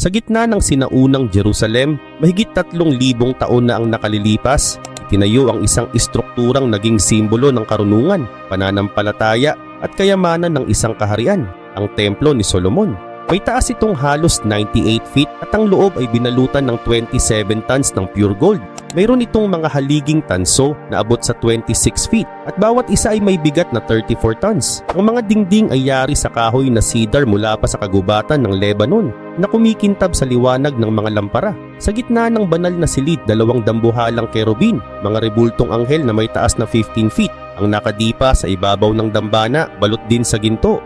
Sa gitna ng sinaunang Jerusalem, mahigit tatlong libong taon na ang nakalilipas, itinayo ang isang istrukturang naging simbolo ng karunungan, pananampalataya at kayamanan ng isang kaharian, ang Templo ni Solomon. May taas itong halos 98 feet at ang loob ay binalutan ng 27 tons ng pure gold. Mayroon itong mga haliging tanso na abot sa 26 feet at bawat isa ay may bigat na 34 tons. Ang mga dingding ay yari sa kahoy na cedar mula pa sa kagubatan ng Lebanon na kumikintab sa liwanag ng mga lampara. Sa gitna ng banal na silid, dalawang dambuhalang kerubin, mga rebultong anghel na may taas na 15 feet, ang nakadipa sa ibabaw ng dambana, balot din sa ginto.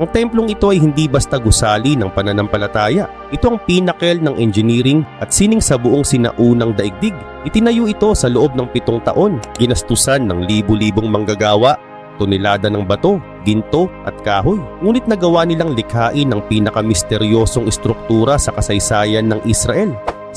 Ang templong ito ay hindi basta gusali ng pananampalataya. Ito ang pinnacle ng engineering at sining sa buong sinaunang daigdig. Itinayo ito sa loob ng pitong taon, ginastusan ng libu-libong manggagawa, tonelada ng bato, ginto at kahoy. Ngunit nagawa nilang likhain ang pinakamisteryosong istruktura sa kasaysayan ng Israel.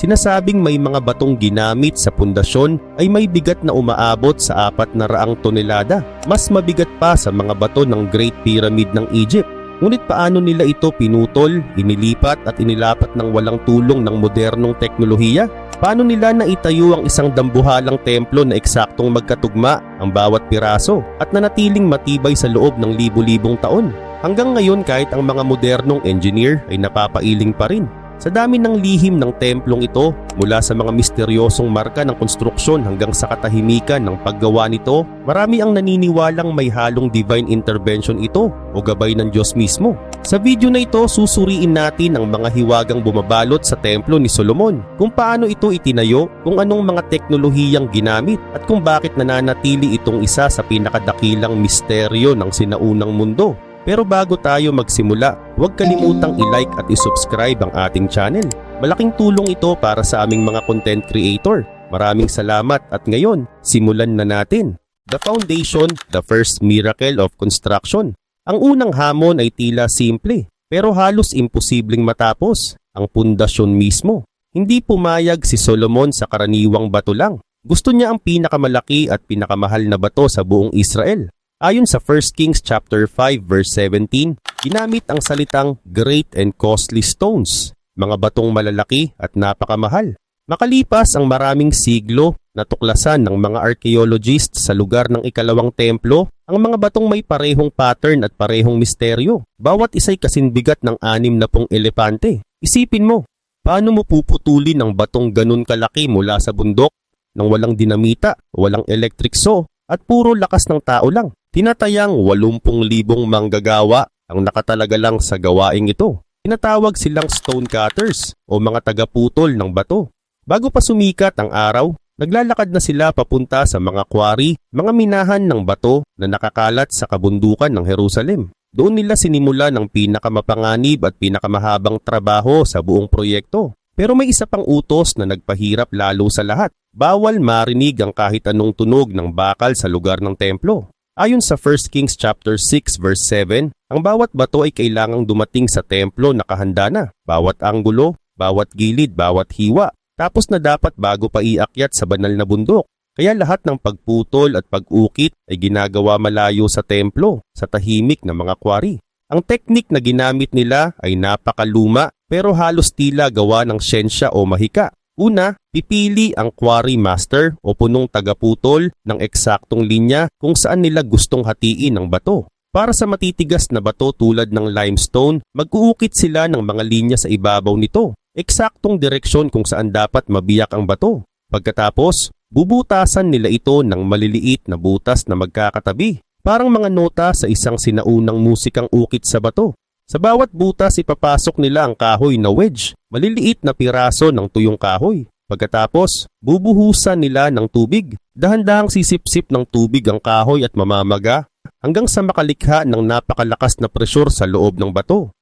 Sinasabing may mga batong ginamit sa pundasyon ay may bigat na umaabot sa apat na raang tonelada. Mas mabigat pa sa mga bato ng Great Pyramid ng Egypt. Ngunit paano nila ito pinutol, inilipat at inilapat ng walang tulong ng modernong teknolohiya? Paano nila naitayo ang isang dambuhalang templo na eksaktong magkatugma ang bawat piraso at nanatiling matibay sa loob ng libu-libong taon? Hanggang ngayon kahit ang mga modernong engineer ay napapailing pa rin sa dami ng lihim ng templong ito, mula sa mga misteryosong marka ng konstruksyon hanggang sa katahimikan ng paggawa nito, marami ang naniniwalang may halong divine intervention ito o gabay ng Diyos mismo. Sa video na ito, susuriin natin ang mga hiwagang bumabalot sa templo ni Solomon, kung paano ito itinayo, kung anong mga teknolohiyang ginamit, at kung bakit nananatili itong isa sa pinakadakilang misteryo ng sinaunang mundo. Pero bago tayo magsimula, huwag kalimutang i-like at i-subscribe ang ating channel. Malaking tulong ito para sa aming mga content creator. Maraming salamat at ngayon, simulan na natin. The foundation, the first miracle of construction. Ang unang hamon ay tila simple, pero halos imposibleng matapos, ang pundasyon mismo. Hindi pumayag si Solomon sa karaniwang bato lang. Gusto niya ang pinakamalaki at pinakamahal na bato sa buong Israel. Ayon sa 1 Kings chapter 5 verse 17, ginamit ang salitang great and costly stones, mga batong malalaki at napakamahal. Makalipas ang maraming siglo, natuklasan ng mga archaeologist sa lugar ng ikalawang templo ang mga batong may parehong pattern at parehong misteryo. Bawat isa'y kasinbigat ng anim na pong elepante. Isipin mo, paano mo puputulin ang batong ganun kalaki mula sa bundok nang walang dinamita, walang electric saw, at puro lakas ng tao lang? Tinatayang 80,000 manggagawa ang nakatalaga lang sa gawaing ito. Tinatawag silang stone cutters o mga tagaputol ng bato. Bago pa sumikat ang araw, naglalakad na sila papunta sa mga quarry, mga minahan ng bato na nakakalat sa kabundukan ng Jerusalem. Doon nila sinimula ng pinakamapanganib at pinakamahabang trabaho sa buong proyekto. Pero may isa pang utos na nagpahirap lalo sa lahat. Bawal marinig ang kahit anong tunog ng bakal sa lugar ng templo. Ayon sa 1 Kings chapter 6 verse 7, ang bawat bato ay kailangang dumating sa templo nakahanda na. Bawat anggulo, bawat gilid, bawat hiwa. Tapos na dapat bago pa iakyat sa banal na bundok. Kaya lahat ng pagputol at pag-ukit ay ginagawa malayo sa templo, sa tahimik na mga kwari. Ang teknik na ginamit nila ay napakaluma pero halos tila gawa ng siyensya o mahika. Una, pipili ang quarry master o punong tagaputol ng eksaktong linya kung saan nila gustong hatiin ang bato. Para sa matitigas na bato tulad ng limestone, mag-uukit sila ng mga linya sa ibabaw nito. Eksaktong direksyon kung saan dapat mabiyak ang bato. Pagkatapos, bubutasan nila ito ng maliliit na butas na magkakatabi. Parang mga nota sa isang sinaunang musikang ukit sa bato. Sa bawat butas ipapasok nila ang kahoy na wedge, maliliit na piraso ng tuyong kahoy. Pagkatapos, bubuhusan nila ng tubig. Dahan-dahang sisip-sip ng tubig ang kahoy at mamamaga hanggang sa makalikha ng napakalakas na presyur sa loob ng bato.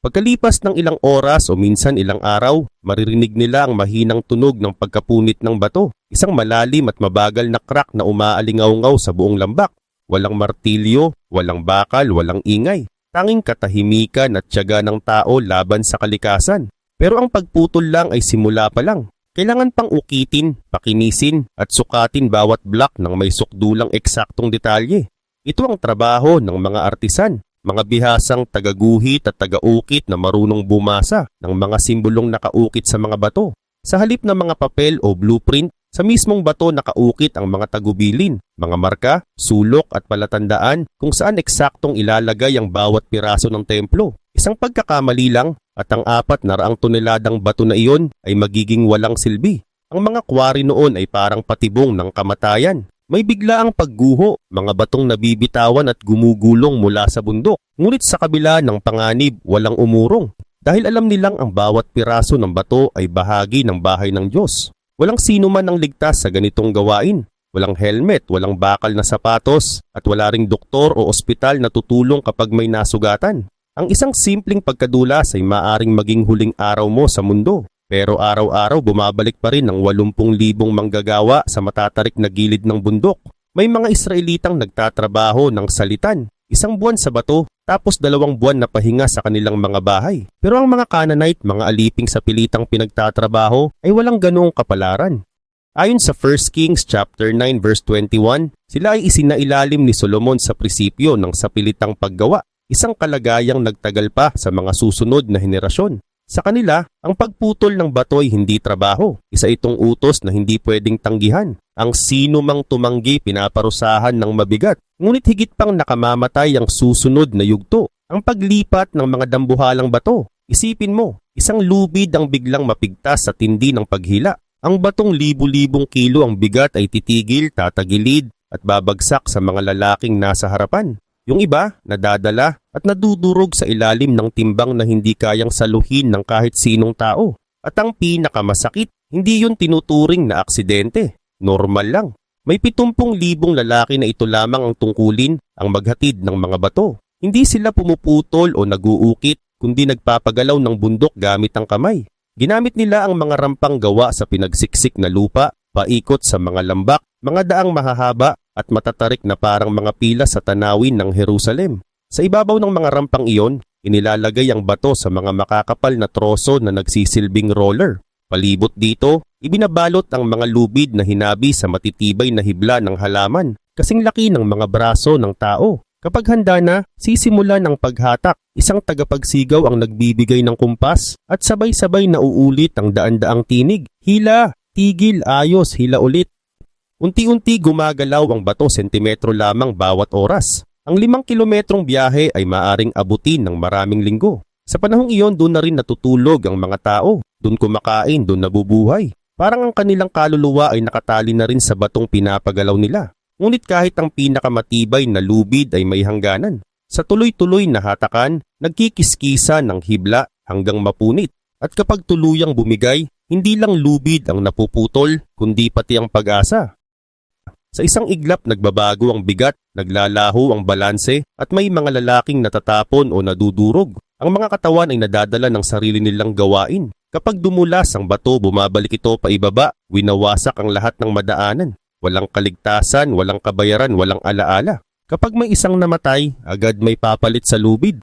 Pagkalipas ng ilang oras o minsan ilang araw, maririnig nila ang mahinang tunog ng pagkapunit ng bato. Isang malalim at mabagal na crack na umaalingaw-ngaw sa buong lambak. Walang martilyo, walang bakal, walang ingay tanging katahimikan at tiyaga ng tao laban sa kalikasan. Pero ang pagputol lang ay simula pa lang. Kailangan pang ukitin, pakinisin at sukatin bawat block ng may sukdulang eksaktong detalye. Ito ang trabaho ng mga artisan. mga bihasang tagaguhit at tagaukit na marunong bumasa ng mga simbolong nakaukit sa mga bato. Sa halip ng mga papel o blueprint, sa mismong bato nakaukit ang mga tagubilin, mga marka, sulok at palatandaan kung saan eksaktong ilalagay ang bawat piraso ng templo. Isang pagkakamali lang at ang apat na raang toneladang bato na iyon ay magiging walang silbi. Ang mga kwari noon ay parang patibong ng kamatayan. May bigla ang pagguho, mga batong nabibitawan at gumugulong mula sa bundok. Ngunit sa kabila ng panganib, walang umurong. Dahil alam nilang ang bawat piraso ng bato ay bahagi ng bahay ng Diyos. Walang sino man ang ligtas sa ganitong gawain. Walang helmet, walang bakal na sapatos, at wala ring doktor o ospital na tutulong kapag may nasugatan. Ang isang simpleng pagkadulas ay maaring maging huling araw mo sa mundo. Pero araw-araw bumabalik pa rin ang 80,000 manggagawa sa matatarik na gilid ng bundok. May mga Israelitang nagtatrabaho ng salitan, isang buwan sa bato, tapos dalawang buwan na pahinga sa kanilang mga bahay. Pero ang mga Canaanite, mga aliping sa pilitang pinagtatrabaho, ay walang ganoong kapalaran. Ayon sa 1 Kings chapter 9 verse 21, sila ay isinailalim ni Solomon sa prinsipyo ng sapilitang paggawa, isang kalagayang nagtagal pa sa mga susunod na henerasyon. Sa kanila, ang pagputol ng bato ay hindi trabaho. Isa itong utos na hindi pwedeng tanggihan. Ang sino mang tumanggi pinaparusahan ng mabigat. Ngunit higit pang nakamamatay ang susunod na yugto. Ang paglipat ng mga dambuhalang bato. Isipin mo, isang lubid ang biglang mapigtas sa tindi ng paghila. Ang batong libu-libong kilo ang bigat ay titigil, tatagilid at babagsak sa mga lalaking nasa harapan. Yung iba, nadadala at nadudurog sa ilalim ng timbang na hindi kayang saluhin ng kahit sinong tao. At ang pinakamasakit, hindi yun tinuturing na aksidente. Normal lang. May 70,000 lalaki na ito lamang ang tungkulin ang maghatid ng mga bato. Hindi sila pumuputol o naguukit, kundi nagpapagalaw ng bundok gamit ang kamay. Ginamit nila ang mga rampang gawa sa pinagsiksik na lupa, paikot sa mga lambak, mga daang mahahaba at matatarik na parang mga pila sa tanawin ng Jerusalem. Sa ibabaw ng mga rampang iyon, inilalagay ang bato sa mga makakapal na troso na nagsisilbing roller. Palibot dito, ibinabalot ang mga lubid na hinabi sa matitibay na hibla ng halaman, kasing laki ng mga braso ng tao. Kapag handa na, sisimula ng paghatak. Isang tagapagsigaw ang nagbibigay ng kumpas at sabay-sabay na uulit ang daan-daang tinig. Hila, tigil, ayos, hila ulit. Unti-unti gumagalaw ang bato sentimetro lamang bawat oras. Ang limang kilometrong biyahe ay maaring abutin ng maraming linggo. Sa panahong iyon, doon na rin natutulog ang mga tao. Doon kumakain, doon nabubuhay. Parang ang kanilang kaluluwa ay nakatali na rin sa batong pinapagalaw nila. Ngunit kahit ang pinakamatibay na lubid ay may hangganan. Sa tuloy-tuloy na hatakan, nagkikiskisa ng hibla hanggang mapunit. At kapag tuluyang bumigay, hindi lang lubid ang napuputol, kundi pati ang pag-asa. Sa isang iglap nagbabago ang bigat, naglalaho ang balanse at may mga lalaking natatapon o nadudurog. Ang mga katawan ay nadadala ng sarili nilang gawain. Kapag dumulas ang bato, bumabalik ito pa ibaba, winawasak ang lahat ng madaanan. Walang kaligtasan, walang kabayaran, walang alaala. Kapag may isang namatay, agad may papalit sa lubid.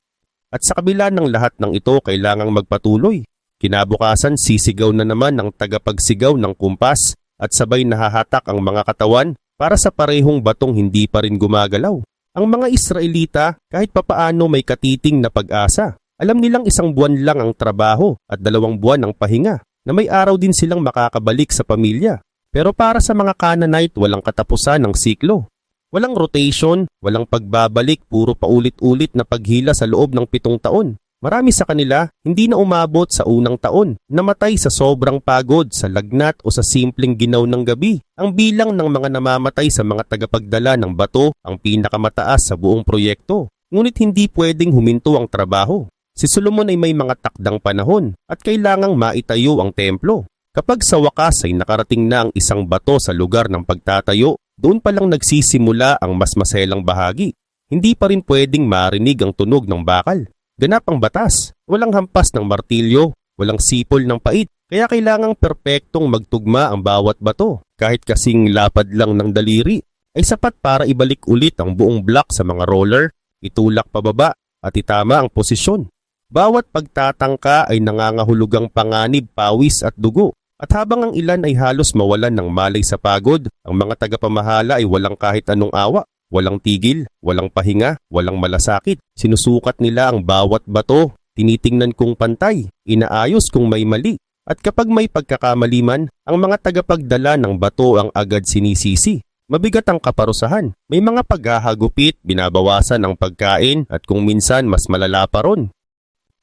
At sa kabila ng lahat ng ito, kailangang magpatuloy. Kinabukasan, sisigaw na naman ang tagapagsigaw ng kumpas at sabay nahahatak ang mga katawan para sa parehong batong hindi pa rin gumagalaw. Ang mga Israelita kahit papaano may katiting na pag-asa. Alam nilang isang buwan lang ang trabaho at dalawang buwan ang pahinga na may araw din silang makakabalik sa pamilya. Pero para sa mga Canaanite walang katapusan ng siklo. Walang rotation, walang pagbabalik, puro paulit-ulit na paghila sa loob ng pitong taon. Marami sa kanila hindi na umabot sa unang taon, namatay sa sobrang pagod, sa lagnat o sa simpleng ginaw ng gabi. Ang bilang ng mga namamatay sa mga tagapagdala ng bato ang pinakamataas sa buong proyekto. Ngunit hindi pwedeng huminto ang trabaho. Si Solomon ay may mga takdang panahon at kailangang maitayo ang templo. Kapag sa wakas ay nakarating na ang isang bato sa lugar ng pagtatayo, doon pa lang nagsisimula ang mas maselang bahagi. Hindi pa rin pwedeng marinig ang tunog ng bakal. Ganap ang batas. Walang hampas ng martilyo, walang sipol ng pait. Kaya kailangang perpektong magtugma ang bawat bato. Kahit kasing lapad lang ng daliri, ay sapat para ibalik ulit ang buong block sa mga roller, itulak pababa at itama ang posisyon. Bawat pagtatangka ay nangangahulugang panganib, pawis at dugo. At habang ang ilan ay halos mawalan ng malay sa pagod, ang mga tagapamahala ay walang kahit anong awa. Walang tigil, walang pahinga, walang malasakit. Sinusukat nila ang bawat bato, tinitingnan kung pantay, inaayos kung may mali. At kapag may pagkakamali man, ang mga tagapagdala ng bato ang agad sinisisi. Mabigat ang kaparusahan. May mga paghahagupit, binabawasan ang pagkain at kung minsan mas malala pa ron.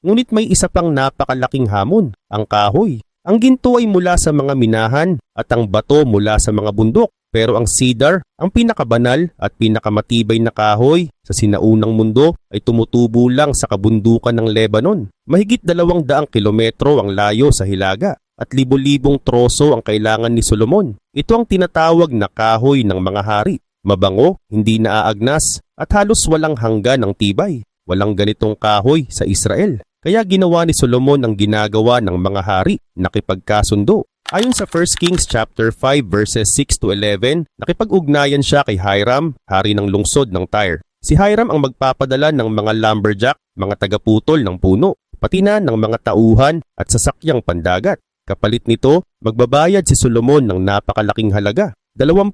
Ngunit may isa pang napakalaking hamon, ang kahoy. Ang ginto ay mula sa mga minahan at ang bato mula sa mga bundok. Pero ang cedar, ang pinakabanal at pinakamatibay na kahoy sa sinaunang mundo ay tumutubo lang sa kabundukan ng Lebanon. Mahigit dalawang daang kilometro ang layo sa hilaga at libo-libong troso ang kailangan ni Solomon. Ito ang tinatawag na kahoy ng mga hari. Mabango, hindi naaagnas at halos walang hanggan ng tibay. Walang ganitong kahoy sa Israel. Kaya ginawa ni Solomon ang ginagawa ng mga hari, nakipagkasundo. Ayon sa 1 Kings chapter 5 verses 6 to 11, nakipag-ugnayan siya kay Hiram, hari ng lungsod ng Tyre. Si Hiram ang magpapadala ng mga lumberjack, mga tagaputol ng puno, pati na ng mga tauhan at sasakyang pandagat. Kapalit nito, magbabayad si Solomon ng napakalaking halaga. 20,000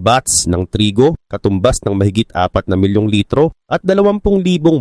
bats ng trigo, katumbas ng mahigit 4 na milyong litro, at 20,000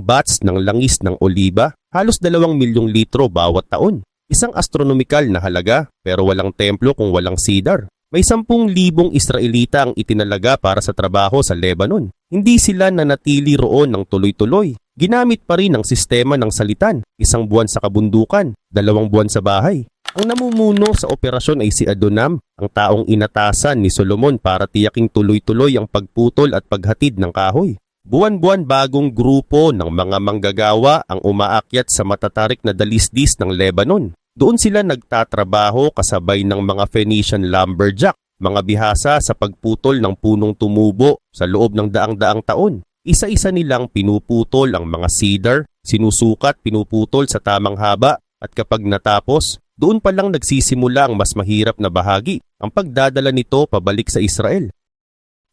bats ng langis ng oliba, halos 2 milyong litro bawat taon. Isang astronomikal na halaga, pero walang templo kung walang cedar. May 10,000 Israelita ang itinalaga para sa trabaho sa Lebanon. Hindi sila nanatili roon ng tuloy-tuloy. Ginamit pa rin ang sistema ng salitan, isang buwan sa kabundukan, dalawang buwan sa bahay. Ang namumuno sa operasyon ay si Adonam, ang taong inatasan ni Solomon para tiyaking tuloy-tuloy ang pagputol at paghatid ng kahoy. Buwan-buwan bagong grupo ng mga manggagawa ang umaakyat sa matatarik na dalisdis ng Lebanon. Doon sila nagtatrabaho kasabay ng mga Phoenician lumberjack, mga bihasa sa pagputol ng punong tumubo sa loob ng daang-daang taon. Isa-isa nilang pinuputol ang mga cedar, sinusukat pinuputol sa tamang haba at kapag natapos, doon pa lang nagsisimula ang mas mahirap na bahagi, ang pagdadala nito pabalik sa Israel.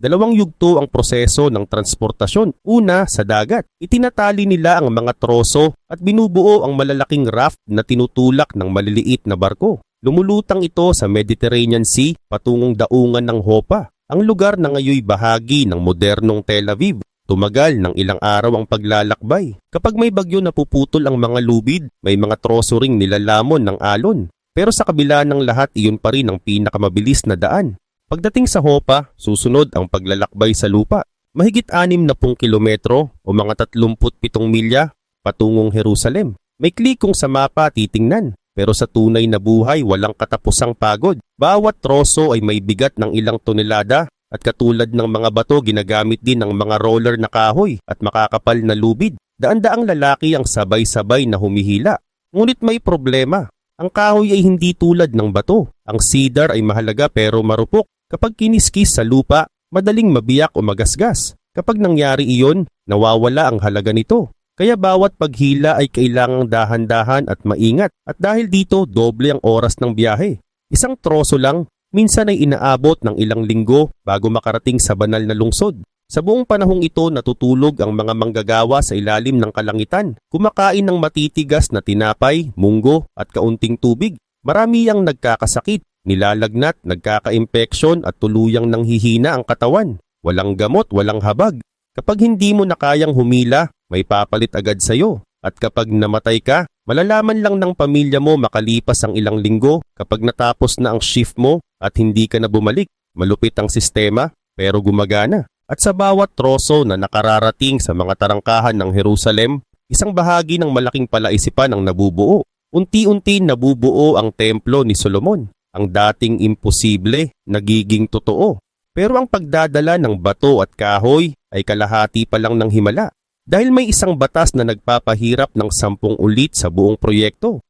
Dalawang yugto ang proseso ng transportasyon. Una, sa dagat. Itinatali nila ang mga troso at binubuo ang malalaking raft na tinutulak ng maliliit na barko. Lumulutang ito sa Mediterranean Sea patungong daungan ng Hopa, ang lugar na ngayoy bahagi ng modernong Tel Aviv. Tumagal ng ilang araw ang paglalakbay. Kapag may bagyo na puputol ang mga lubid, may mga troso ring nilalamon ng alon. Pero sa kabila ng lahat iyon pa rin ang pinakamabilis na daan. Pagdating sa Hopa, susunod ang paglalakbay sa lupa. Mahigit 60 kilometro o mga 37 milya patungong Jerusalem. May klikong sa mapa titingnan. Pero sa tunay na buhay walang katapusang pagod. Bawat troso ay may bigat ng ilang tonelada at katulad ng mga bato ginagamit din ng mga roller na kahoy at makakapal na lubid. Daan-daang lalaki ang sabay-sabay na humihila. Ngunit may problema. Ang kahoy ay hindi tulad ng bato. Ang cedar ay mahalaga pero marupok. Kapag kiniskis sa lupa, madaling mabiyak o magasgas. Kapag nangyari iyon, nawawala ang halaga nito. Kaya bawat paghila ay kailangang dahan-dahan at maingat at dahil dito doble ang oras ng biyahe. Isang troso lang, minsan ay inaabot ng ilang linggo bago makarating sa banal na lungsod. Sa buong panahong ito natutulog ang mga manggagawa sa ilalim ng kalangitan, kumakain ng matitigas na tinapay, munggo at kaunting tubig. Marami ang nagkakasakit, nilalagnat, nagkaka-impeksyon at tuluyang nanghihina ang katawan. Walang gamot, walang habag. Kapag hindi mo na kayang humila, may papalit agad sa'yo. At kapag namatay ka, malalaman lang ng pamilya mo makalipas ang ilang linggo kapag natapos na ang shift mo at hindi ka na bumalik. Malupit ang sistema, pero gumagana. At sa bawat troso na nakararating sa mga tarangkahan ng Jerusalem, isang bahagi ng malaking palaisipan ang nabubuo. Unti-unti nabubuo ang templo ni Solomon. Ang dating imposible, nagiging totoo. Pero ang pagdadala ng bato at kahoy ay kalahati pa lang ng himala dahil may isang batas na nagpapahirap ng sampung ulit sa buong proyekto.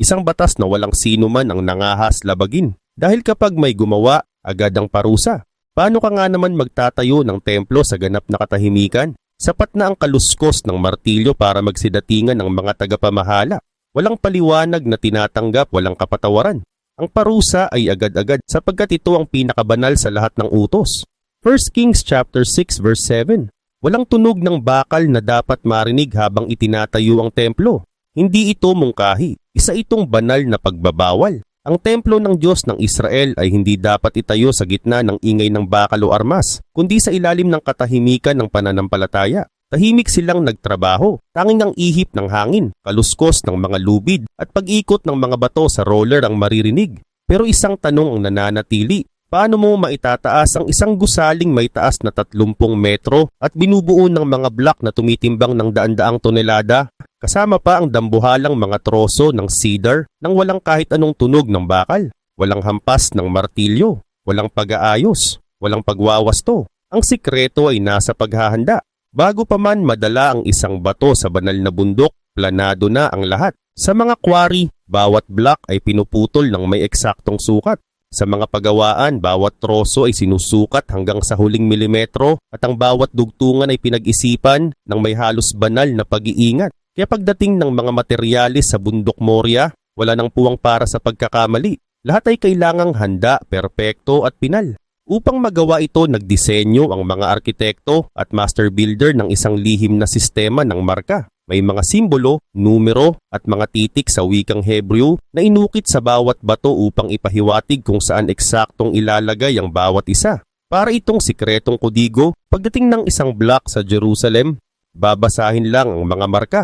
Isang batas na walang sino man ang nangahas labagin dahil kapag may gumawa, agad ang parusa. Paano ka nga naman magtatayo ng templo sa ganap na katahimikan? Sapat na ang kaluskos ng martilyo para magsidatingan ng mga tagapamahala. Walang paliwanag na tinatanggap, walang kapatawaran. Ang parusa ay agad-agad sapagkat ito ang pinakabanal sa lahat ng utos. 1 Kings chapter 6 verse 7. Walang tunog ng bakal na dapat marinig habang itinatayo ang templo. Hindi ito mungkahi. Isa itong banal na pagbabawal. Ang templo ng Diyos ng Israel ay hindi dapat itayo sa gitna ng ingay ng bakal o armas, kundi sa ilalim ng katahimikan ng pananampalataya. Tahimik silang nagtrabaho, tanging ang ihip ng hangin, kaluskos ng mga lubid at pag-ikot ng mga bato sa roller ang maririnig. Pero isang tanong ang nananatili, paano mo maitataas ang isang gusaling may taas na 30 metro at binubuo ng mga block na tumitimbang ng daan-daang tonelada Kasama pa ang dambuhalang mga troso ng cedar nang walang kahit anong tunog ng bakal, walang hampas ng martilyo, walang pag-aayos, walang pagwawasto. Ang sikreto ay nasa paghahanda. Bago pa man madala ang isang bato sa banal na bundok, planado na ang lahat. Sa mga quarry, bawat block ay pinuputol ng may eksaktong sukat. Sa mga pagawaan, bawat troso ay sinusukat hanggang sa huling milimetro at ang bawat dugtungan ay pinag-isipan ng may halos banal na pag-iingat. Kaya pagdating ng mga materyales sa bundok Moria, wala nang puwang para sa pagkakamali. Lahat ay kailangang handa, perpekto at pinal. Upang magawa ito, nagdisenyo ang mga arkitekto at master builder ng isang lihim na sistema ng marka. May mga simbolo, numero at mga titik sa wikang Hebreo na inukit sa bawat bato upang ipahiwatig kung saan eksaktong ilalagay ang bawat isa. Para itong sikretong kodigo, pagdating ng isang block sa Jerusalem, babasahin lang ang mga marka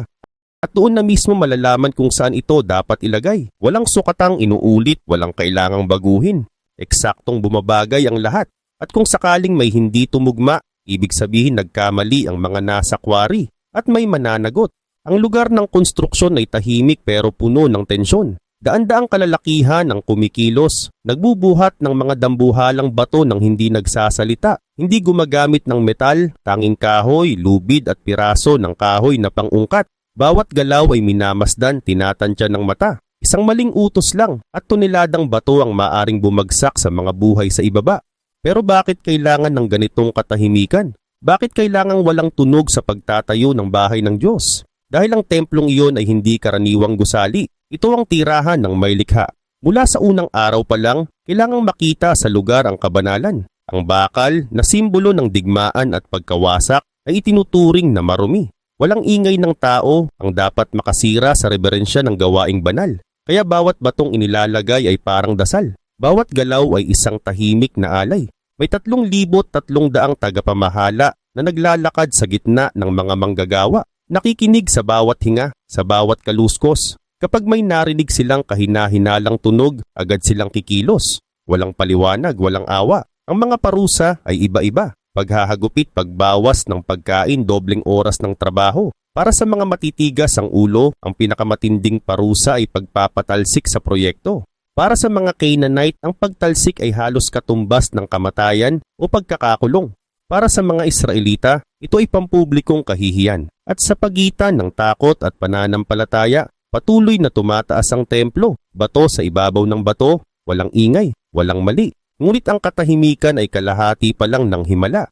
at doon na mismo malalaman kung saan ito dapat ilagay. Walang sukatang inuulit, walang kailangang baguhin. Eksaktong bumabagay ang lahat. At kung sakaling may hindi tumugma, ibig sabihin nagkamali ang mga nasa kwari at may mananagot. Ang lugar ng konstruksyon ay tahimik pero puno ng tensyon. Daan-daang kalalakihan ang kumikilos, nagbubuhat ng mga dambuhalang bato ng hindi nagsasalita, hindi gumagamit ng metal, tanging kahoy, lubid at piraso ng kahoy na pangungkat. Bawat galaw ay minamasdan, tinatansya ng mata. Isang maling utos lang at tuniladang bato ang maaring bumagsak sa mga buhay sa ibaba. Pero bakit kailangan ng ganitong katahimikan? Bakit kailangang walang tunog sa pagtatayo ng bahay ng Diyos? Dahil ang templong iyon ay hindi karaniwang gusali. Ito ang tirahan ng may likha. Mula sa unang araw pa lang, kailangang makita sa lugar ang kabanalan. Ang bakal na simbolo ng digmaan at pagkawasak ay itinuturing na marumi. Walang ingay ng tao ang dapat makasira sa reverensya ng gawaing banal. Kaya bawat batong inilalagay ay parang dasal. Bawat galaw ay isang tahimik na alay. May tatlong libot tatlong daang tagapamahala na naglalakad sa gitna ng mga manggagawa. Nakikinig sa bawat hinga, sa bawat kaluskos. Kapag may narinig silang kahina-hinalang tunog, agad silang kikilos. Walang paliwanag, walang awa. Ang mga parusa ay iba-iba. Paghahagupit, pagbawas ng pagkain, dobleng oras ng trabaho. Para sa mga matitigas ang ulo, ang pinakamatinding parusa ay pagpapatalsik sa proyekto. Para sa mga Canaanite, ang pagtalsik ay halos katumbas ng kamatayan o pagkakakulong. Para sa mga Israelita, ito ay pampublikong kahihiyan. At sa pagitan ng takot at pananampalataya, patuloy na tumataas ang templo, bato sa ibabaw ng bato, walang ingay, walang mali, Ngunit ang katahimikan ay kalahati pa lang ng himala.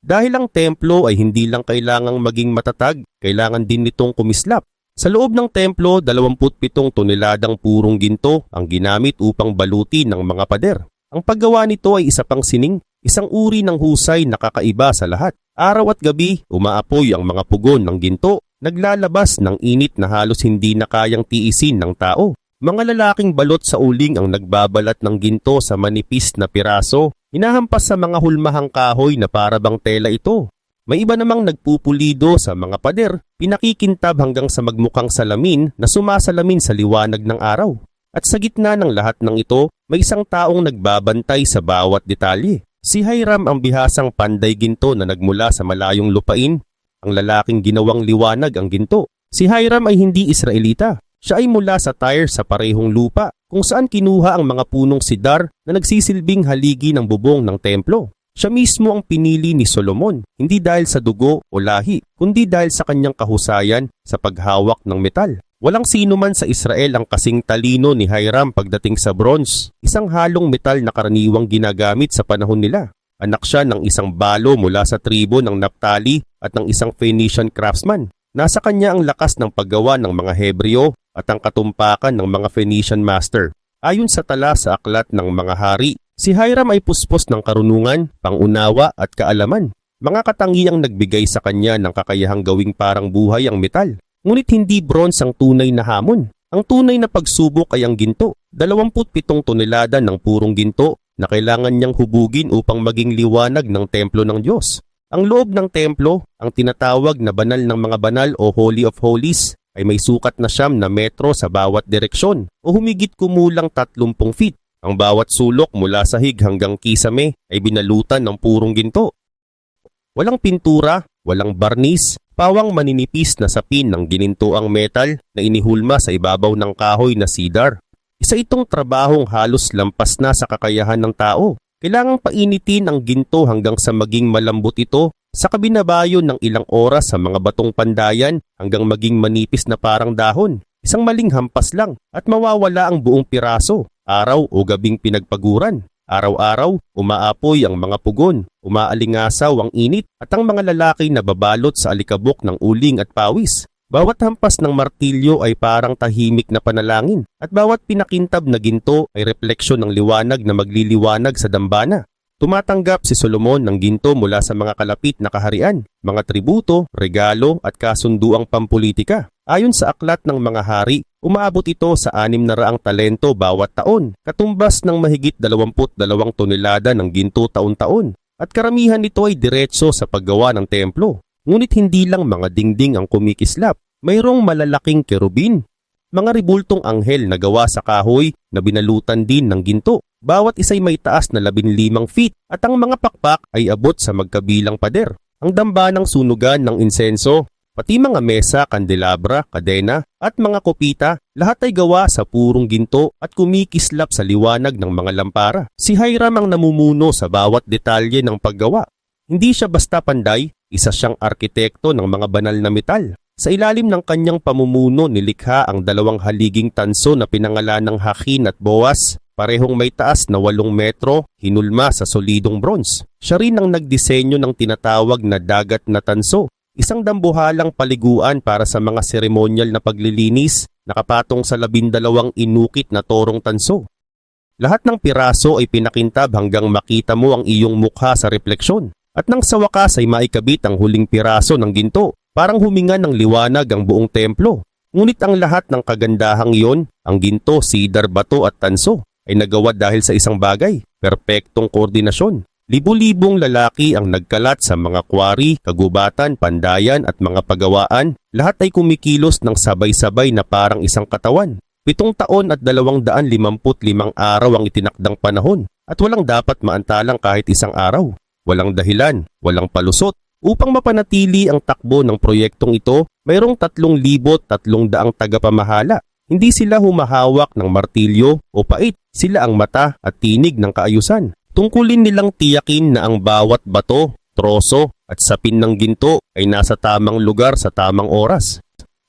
Dahil ang templo ay hindi lang kailangang maging matatag, kailangan din nitong kumislap. Sa loob ng templo, 27 toneladang purong ginto ang ginamit upang baluti ng mga pader. Ang paggawa nito ay isa pang sining, isang uri ng husay na kakaiba sa lahat. Araw at gabi, umaapoy ang mga pugon ng ginto, naglalabas ng init na halos hindi na kayang tiisin ng tao. Mga lalaking balot sa uling ang nagbabalat ng ginto sa manipis na piraso, hinahampas sa mga hulmahang kahoy na parabang tela ito. May iba namang nagpupulido sa mga pader, pinakikintab hanggang sa magmukhang salamin na sumasalamin sa liwanag ng araw. At sa gitna ng lahat ng ito, may isang taong nagbabantay sa bawat detalye. Si Hiram ang bihasang panday ginto na nagmula sa malayong lupain. Ang lalaking ginawang liwanag ang ginto. Si Hiram ay hindi Israelita. Siya ay mula sa Tyre sa parehong lupa kung saan kinuha ang mga punong sidar na nagsisilbing haligi ng bubong ng templo. Siya mismo ang pinili ni Solomon, hindi dahil sa dugo o lahi, kundi dahil sa kanyang kahusayan sa paghawak ng metal. Walang sino man sa Israel ang kasing talino ni Hiram pagdating sa bronze, isang halong metal na karaniwang ginagamit sa panahon nila. Anak siya ng isang balo mula sa tribo ng Naphtali at ng isang Phoenician craftsman. Nasa kanya ang lakas ng paggawa ng mga Hebreo at ang katumpakan ng mga Phoenician master. Ayon sa tala sa aklat ng mga hari, si Hiram ay puspos ng karunungan, pangunawa at kaalaman. Mga katangiang nagbigay sa kanya ng kakayahang gawing parang buhay ang metal. Ngunit hindi bronze ang tunay na hamon. Ang tunay na pagsubok ay ang ginto, 27 tonelada ng purong ginto na kailangan niyang hubugin upang maging liwanag ng templo ng Diyos. Ang loob ng templo, ang tinatawag na banal ng mga banal o Holy of Holies, ay may sukat na siyam na metro sa bawat direksyon o humigit kumulang 30 feet. Ang bawat sulok mula sahig hanggang kisame ay binalutan ng purong ginto. Walang pintura, walang barnis, pawang maninipis na sapin ng ginintoang metal na inihulma sa ibabaw ng kahoy na cedar. Isa itong trabahong halos lampas na sa kakayahan ng tao. Kailangang painitin ang ginto hanggang sa maging malambot ito sa kabinabayo ng ilang oras sa mga batong pandayan hanggang maging manipis na parang dahon. Isang maling hampas lang at mawawala ang buong piraso, araw o gabing pinagpaguran. Araw-araw, umaapoy ang mga pugon, umaalingasaw ang init at ang mga lalaki na babalot sa alikabok ng uling at pawis. Bawat hampas ng martilyo ay parang tahimik na panalangin at bawat pinakintab na ginto ay refleksyon ng liwanag na magliliwanag sa dambana. Tumatanggap si Solomon ng ginto mula sa mga kalapit na kaharian, mga tributo, regalo at kasunduang pampolitika. Ayon sa aklat ng mga hari, umaabot ito sa anim na raang talento bawat taon, katumbas ng mahigit 22 tonelada ng ginto taon-taon. At karamihan nito ay diretso sa paggawa ng templo. Ngunit hindi lang mga dingding ang kumikislap, mayroong malalaking kerubin, mga ribultong anghel na gawa sa kahoy na binalutan din ng ginto. Bawat isa'y may taas na 15 feet at ang mga pakpak ay abot sa magkabilang pader. Ang damba ng sunugan ng insenso, pati mga mesa, kandelabra, kadena at mga kopita, lahat ay gawa sa purong ginto at kumikislap sa liwanag ng mga lampara. Si Hiram ang namumuno sa bawat detalye ng paggawa. Hindi siya basta panday, isa siyang arkitekto ng mga banal na metal. Sa ilalim ng kanyang pamumuno nilikha ang dalawang haliging tanso na pinangalan ng Hakin at Boas, parehong may taas na 8 metro, hinulma sa solidong bronze. Siya rin ang nagdisenyo ng tinatawag na dagat na tanso, isang dambuhalang paliguan para sa mga seremonyal na paglilinis, nakapatong sa labindalawang inukit na torong tanso. Lahat ng piraso ay pinakintab hanggang makita mo ang iyong mukha sa refleksyon. At nang sa wakas ay maikabit ang huling piraso ng ginto, parang huminga ng liwanag ang buong templo. Ngunit ang lahat ng kagandahang iyon, ang ginto, sidar, bato at tanso, ay nagawa dahil sa isang bagay, perpektong koordinasyon. Libu-libong lalaki ang nagkalat sa mga kwari, kagubatan, pandayan at mga pagawaan. Lahat ay kumikilos ng sabay-sabay na parang isang katawan. Pitong taon at dalawang daan limamput limang araw ang itinakdang panahon at walang dapat maantalang kahit isang araw. Walang dahilan, walang palusot. Upang mapanatili ang takbo ng proyektong ito, mayroong 3,300 tagapamahala. Hindi sila humahawak ng martilyo o pait, sila ang mata at tinig ng kaayusan. Tungkulin nilang tiyakin na ang bawat bato, troso at sapin ng ginto ay nasa tamang lugar sa tamang oras.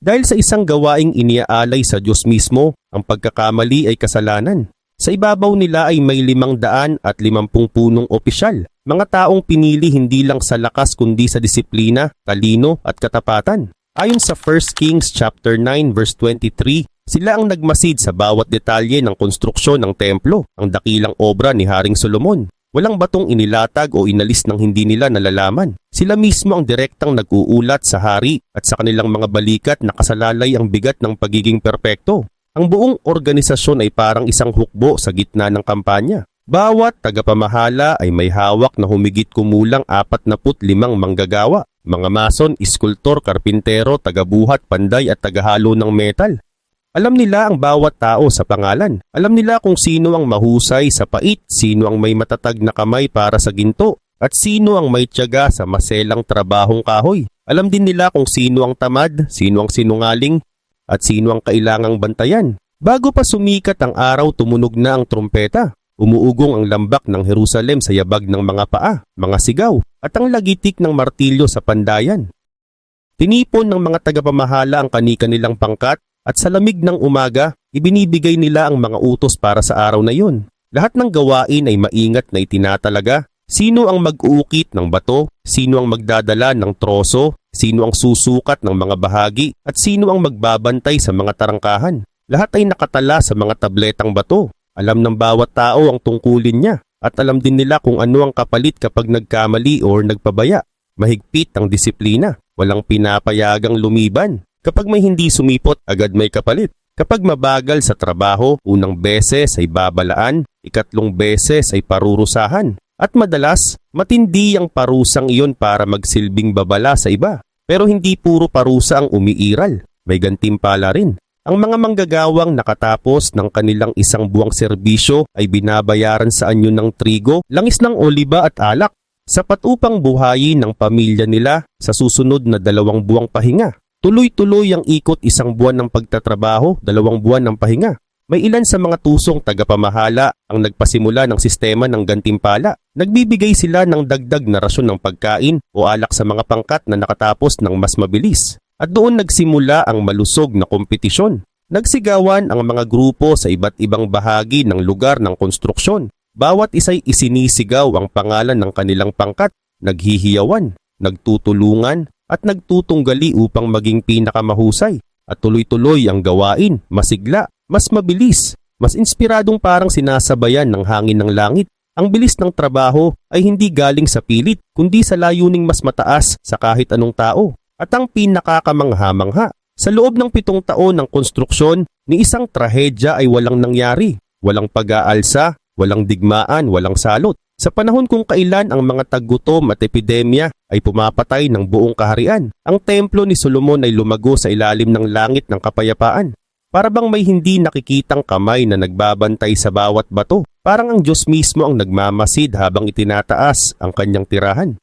Dahil sa isang gawaing iniaalay sa Diyos mismo, ang pagkakamali ay kasalanan. Sa ibabaw nila ay may limang daan at limampung punong opisyal, mga taong pinili hindi lang sa lakas kundi sa disiplina, talino at katapatan. Ayon sa 1 Kings chapter 9 verse 23, sila ang nagmasid sa bawat detalye ng konstruksyon ng templo, ang dakilang obra ni Haring Solomon. Walang batong inilatag o inalis ng hindi nila nalalaman. Sila mismo ang direktang nag-uulat sa hari at sa kanilang mga balikat na kasalalay ang bigat ng pagiging perpekto. Ang buong organisasyon ay parang isang hukbo sa gitna ng kampanya. Bawat tagapamahala ay may hawak na humigit kumulang 45 manggagawa, mga mason, iskultor, karpintero, tagabuhat, panday at tagahalo ng metal. Alam nila ang bawat tao sa pangalan. Alam nila kung sino ang mahusay sa pait, sino ang may matatag na kamay para sa ginto, at sino ang may tiyaga sa maselang trabahong kahoy. Alam din nila kung sino ang tamad, sino ang sinungaling, at sino ang kailangang bantayan. Bago pa sumikat ang araw tumunog na ang trumpeta. Umuugong ang lambak ng Jerusalem sa yabag ng mga paa, mga sigaw, at ang lagitik ng martilyo sa pandayan. Tinipon ng mga tagapamahala ang kanika nilang pangkat at sa lamig ng umaga, ibinibigay nila ang mga utos para sa araw na yun. Lahat ng gawain ay maingat na itinatalaga. Sino ang mag-uukit ng bato? Sino ang magdadala ng troso? Sino ang susukat ng mga bahagi? At sino ang magbabantay sa mga tarangkahan? Lahat ay nakatala sa mga tabletang bato. Alam ng bawat tao ang tungkulin niya at alam din nila kung ano ang kapalit kapag nagkamali or nagpabaya. Mahigpit ang disiplina. Walang pinapayagang lumiban. Kapag may hindi sumipot, agad may kapalit. Kapag mabagal sa trabaho, unang beses ay babalaan, ikatlong beses ay parurusahan. At madalas, matindi ang parusang iyon para magsilbing babala sa iba. Pero hindi puro parusa ang umiiral, may gantimpala rin. Ang mga manggagawang nakatapos ng kanilang isang buwang serbisyo ay binabayaran sa anyo ng trigo, langis ng oliba at alak. Sapat upang buhayin ng pamilya nila sa susunod na dalawang buwang pahinga. Tuloy-tuloy ang ikot isang buwan ng pagtatrabaho, dalawang buwan ng pahinga. May ilan sa mga tusong tagapamahala ang nagpasimula ng sistema ng gantimpala. Nagbibigay sila ng dagdag na rasyon ng pagkain o alak sa mga pangkat na nakatapos ng mas mabilis. At doon nagsimula ang malusog na kompetisyon. Nagsigawan ang mga grupo sa iba't ibang bahagi ng lugar ng konstruksyon. Bawat isa'y isinisigaw ang pangalan ng kanilang pangkat, naghihiyawan, nagtutulungan, at nagtutunggali upang maging pinakamahusay. At tuloy-tuloy ang gawain, masigla, mas mabilis, mas inspiradong parang sinasabayan ng hangin ng langit. Ang bilis ng trabaho ay hindi galing sa pilit, kundi sa layuning mas mataas sa kahit anong tao. At ang pinakakamangha-mangha, sa loob ng pitong taon ng konstruksyon, ni isang trahedya ay walang nangyari. Walang pag-aalsa, walang digmaan, walang salot. Sa panahon kung kailan ang mga taggutom at epidemya ay pumapatay ng buong kaharian, ang templo ni Solomon ay lumago sa ilalim ng langit ng kapayapaan. Para bang may hindi nakikitang kamay na nagbabantay sa bawat bato. Parang ang Diyos mismo ang nagmamasid habang itinataas ang kanyang tirahan.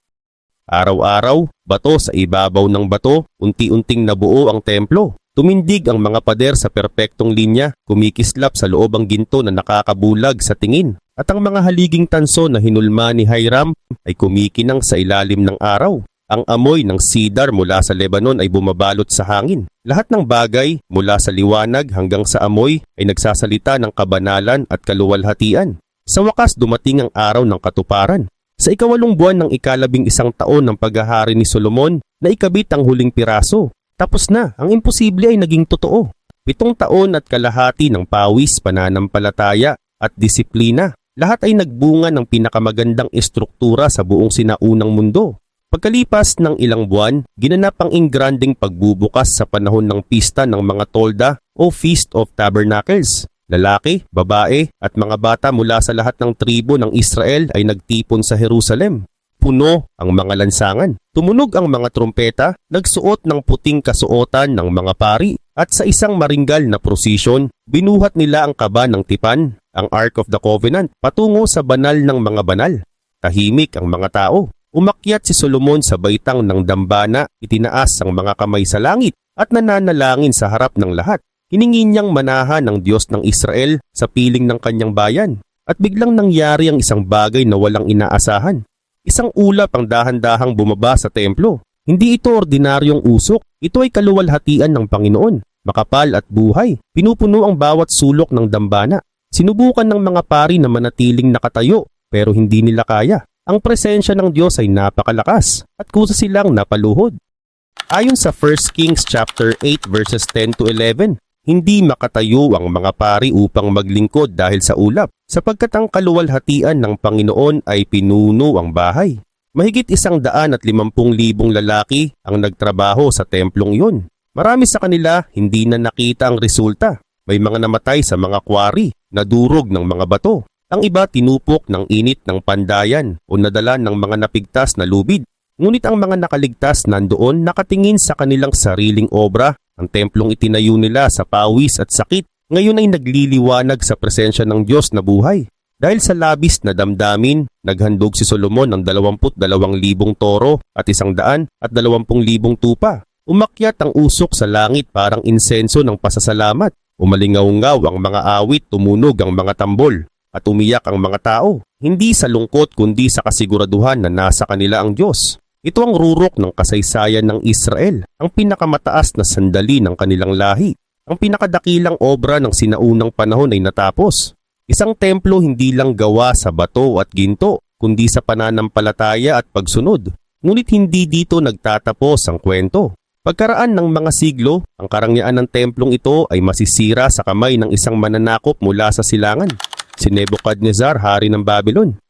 Araw-araw, bato sa ibabaw ng bato, unti-unting nabuo ang templo. Tumindig ang mga pader sa perpektong linya, kumikislap sa loob ang ginto na nakakabulag sa tingin. At ang mga haliging tanso na hinulma ni Hiram ay kumikinang sa ilalim ng araw. Ang amoy ng cedar mula sa Lebanon ay bumabalot sa hangin. Lahat ng bagay mula sa liwanag hanggang sa amoy ay nagsasalita ng kabanalan at kaluwalhatian. Sa wakas dumating ang araw ng katuparan. Sa ikawalong buwan ng ikalabing isang taon ng paghahari ni Solomon, naikabit ang huling piraso. Tapos na, ang imposible ay naging totoo. Pitong taon at kalahati ng pawis, pananampalataya at disiplina. Lahat ay nagbunga ng pinakamagandang estruktura sa buong sinaunang mundo. Pagkalipas ng ilang buwan, ginanap ang ingranding pagbubukas sa panahon ng pista ng mga tolda o Feast of Tabernacles. Lalaki, babae at mga bata mula sa lahat ng tribo ng Israel ay nagtipon sa Jerusalem. Puno ang mga lansangan. Tumunog ang mga trumpeta, nagsuot ng puting kasuotan ng mga pari at sa isang maringgal na prosesyon, binuhat nila ang kaba ng tipan, ang Ark of the Covenant, patungo sa banal ng mga banal. Tahimik ang mga tao. Umakyat si Solomon sa baitang ng dambana, itinaas ang mga kamay sa langit at nananalangin sa harap ng lahat. Hiningi niyang manahan ng Diyos ng Israel sa piling ng kanyang bayan. At biglang nangyari ang isang bagay na walang inaasahan. Isang ulap ang dahan-dahang bumaba sa templo. Hindi ito ordinaryong usok, ito ay kaluwalhatian ng Panginoon. Makapal at buhay, pinupuno ang bawat sulok ng dambana. Sinubukan ng mga pari na manatiling nakatayo, pero hindi nila kaya. Ang presensya ng Diyos ay napakalakas at kusa silang napaluhod. Ayon sa 1 Kings chapter 8 verses 10 to 11, hindi makatayo ang mga pari upang maglingkod dahil sa ulap, sapagkat ang kaluwalhatian ng Panginoon ay pinuno ang bahay. Mahigit isang daan at limampung libong lalaki ang nagtrabaho sa templong iyon. Marami sa kanila hindi na nakita ang resulta. May mga namatay sa mga kwari, nadurog ng mga bato. Ang iba tinupok ng init ng pandayan o nadala ng mga napigtas na lubid. Ngunit ang mga nakaligtas nandoon nakatingin sa kanilang sariling obra ang templong itinayo nila sa pawis at sakit ngayon ay nagliliwanag sa presensya ng Diyos na buhay. Dahil sa labis na damdamin, naghandog si Solomon ng 22,000 toro at 100 at 20,000 tupa. Umakyat ang usok sa langit parang insenso ng pasasalamat. Umalingaw-ngaw ang mga awit, tumunog ang mga tambol at umiyak ang mga tao. Hindi sa lungkot kundi sa kasiguraduhan na nasa kanila ang Diyos. Ito ang rurok ng kasaysayan ng Israel, ang pinakamataas na sandali ng kanilang lahi. Ang pinakadakilang obra ng sinaunang panahon ay natapos. Isang templo hindi lang gawa sa bato at ginto, kundi sa pananampalataya at pagsunod. Ngunit hindi dito nagtatapos ang kwento. Pagkaraan ng mga siglo, ang karangyaan ng templong ito ay masisira sa kamay ng isang mananakop mula sa silangan, si Nebuchadnezzar, hari ng Babylon.